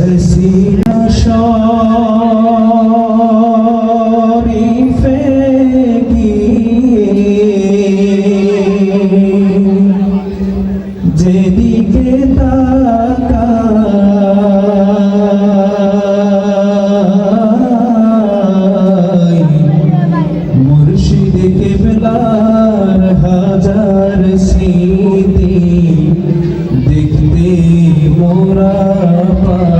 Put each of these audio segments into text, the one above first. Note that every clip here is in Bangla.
সরসিনা শরীফে যেদিকে তাকাই মুর্শিদ কেবলার হাজার স্মৃতি দেখতে মোরা পাই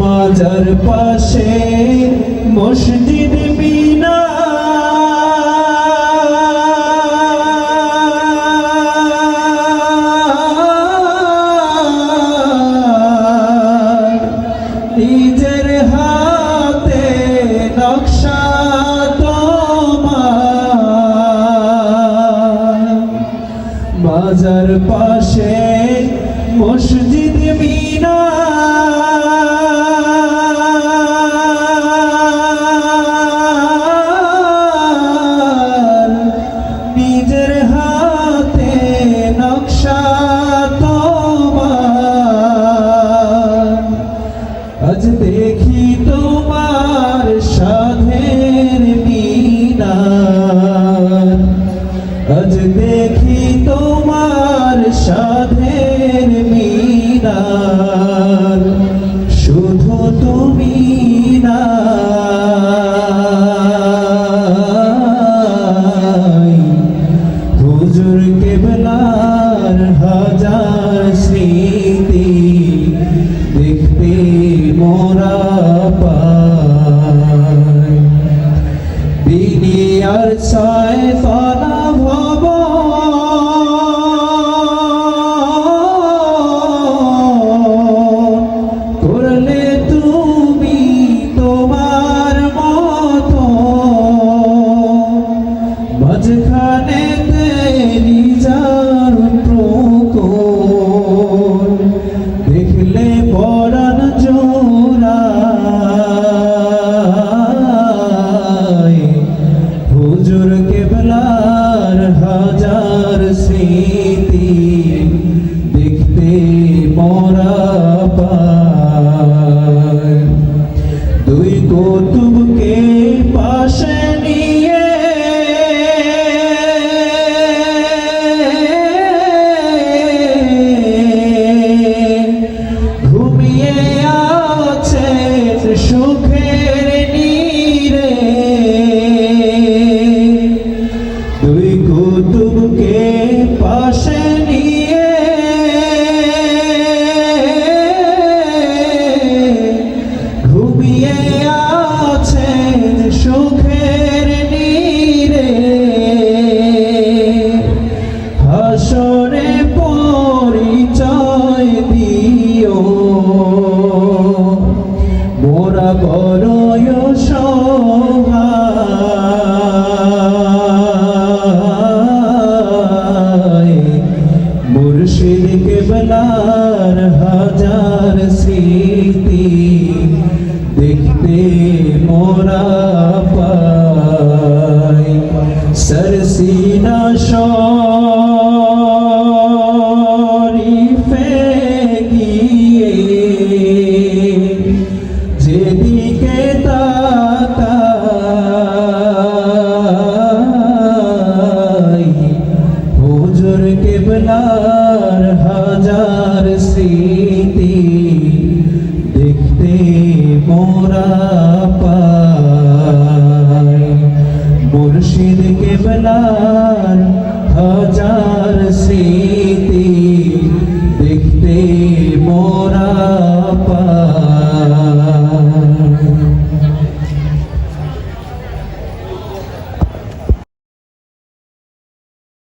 মাজার পাশে মসজিদ বিনা। নিজের হাতে নকশা তোমার। বাজার পাশে মসজিদ মিনা তোমার সাধের মিনার শুধু তুমি না হুজুর কেবলার হাজার স্মৃতি দেখতে মোরা পাই দুনিয়ার ছয় ജില്ലയെ പോ হাসরে পরিচয় দিও। মোরা সহায়। মুর্শিদ কেবলার হাজার স্মৃতি দেখতে মোরা পাই। সরসিনা শরীফে যেদিকে তাকাই হুজুর কেবলার হাজার স্মৃতি দেখতে মোরা পাই। মুর্শিদ কেবলার